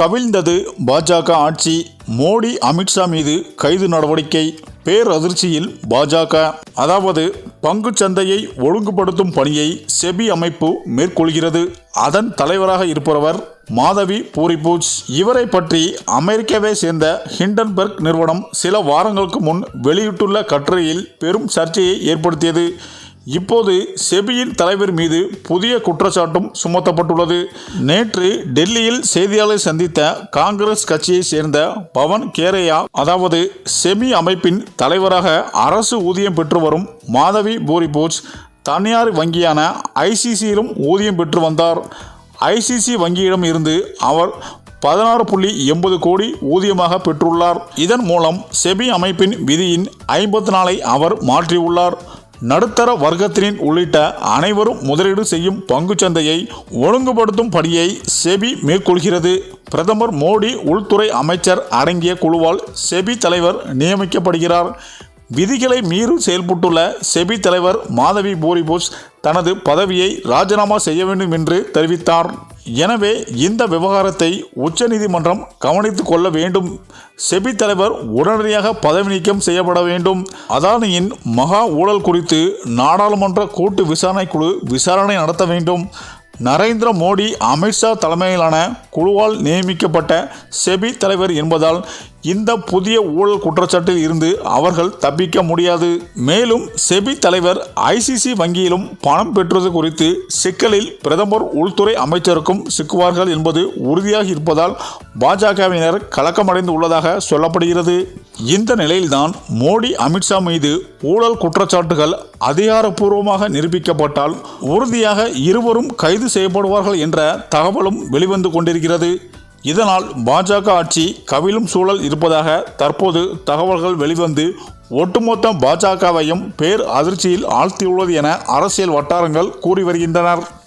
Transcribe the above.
கவிழ்ந்தது பாஜக ஆட்சி. மோடி அமித்ஷா மீது கைது நடவடிக்கை. பேரதிர்ச்சியில் பாஜக. அதாவது பங்குச் சந்தையை ஒழுங்குபடுத்தும் பணியை செபி அமைப்பு மேற்கொள்கிறது. அதன் தலைவராக இருப்பவர் மாதவி பூரிபூஜ். இவரை பற்றி அமெரிக்காவை சேர்ந்த ஹிண்டன்பர்க் நிறுவனம் சில வாரங்களுக்கு முன் வெளியிட்டுள்ள கட்டுரையில் பெரும் சர்ச்சையை ஏற்படுத்தியது. இப்போது செபியின் தலைவர் மீது புதிய குற்றச்சாட்டும் சுமத்தப்பட்டுள்ளது. நேற்று டெல்லியில் செய்தியாளரை சந்தித்த காங்கிரஸ் கட்சியை சேர்ந்த பவன் கேரையா அதாவது செபி அமைப்பின் தலைவராக அரசு ஊதியம் பெற்று வரும் மாதவி போரிபோஜ் தனியார் வங்கியான ஐசிசியிலும் ஊதியம் பெற்று வந்தார். ஐசிசி வங்கியிடம் இருந்து அவர் பதினாறு புள்ளி எண்பது கோடி ஊதியமாக பெற்றுள்ளார். இதன் மூலம் செபி அமைப்பின் விதியின் ஐம்பத்தி நாலை அவர் மாற்றியுள்ளார். நடுத்தர வர்க்கத்தினின் உள்ளிட்ட அனைவரும் முதலீடு செய்யும் பங்குச்சந்தையை ஒழுங்குபடுத்தும் பணியை செபி மேற்கொள்கிறது. பிரதமர் மோடி உள்துறை அமைச்சர் அடங்கிய குழுவால் செபி தலைவர் நியமிக்கப்படுகிறார். விதிகளை மீறி செயல்பட்டுள்ள செபி தலைவர் மாதவி போரிபோஸ் தனது பதவியை ராஜினாமா செய்ய வேண்டும் என்று தெரிவித்தார். எனவே இந்த விவகாரத்தை உச்சநீதிமன்றம் கவனித்துக் கொள்ள வேண்டும். செபி தலைவர் உடனடியாக பதவி நீக்கம் செய்யப்பட வேண்டும். அதானியின் மகா ஊழல் குறித்து நாடாளுமன்ற கூட்டு விசாரணை குழு விசாரணை நடத்த வேண்டும். நரேந்திர மோடி அமித்ஷா தலைமையிலான குழுவால் நியமிக்கப்பட்ட செபி தலைவர் என்பதால் இந்த புதிய ஊழல் குற்றச்சாட்டில் இருந்து அவர்கள் தப்பிக்க முடியாது. மேலும் செபி தலைவர் ஐசிசி வங்கியிலும் பணம் பெற்றது குறித்து சிக்கலில் பிரதமர் உள்துறை அமைச்சருக்கும் சிக்குவார்கள் என்பது உறுதியாக இருப்பதால் பாஜகவினர் கலக்கமடைந்து உள்ளதாக சொல்லப்படுகிறது. இந்த நிலையில்தான் மோடி அமித்ஷா மீது ஊழல் குற்றச்சாட்டுகள் அதிகாரப்பூர்வமாக நிரூபிக்கப்பட்டால் உறுதியாக இருவரும் கைது செய்யப்படுவார்கள் என்ற தகவலும் வெளிவந்து கொண்டிருக்கிறது. இதனால் பாஜக ஆட்சி கவிழும் சூழல் இருப்பதாக தற்போது தகவல்கள் வெளிவந்து ஒட்டுமொத்த பாஜகவையும் பேர் அதிர்ச்சியில் ஆழ்த்தியுள்ளது என அரசியல் வட்டாரங்கள் கூறி வருகின்றனர்.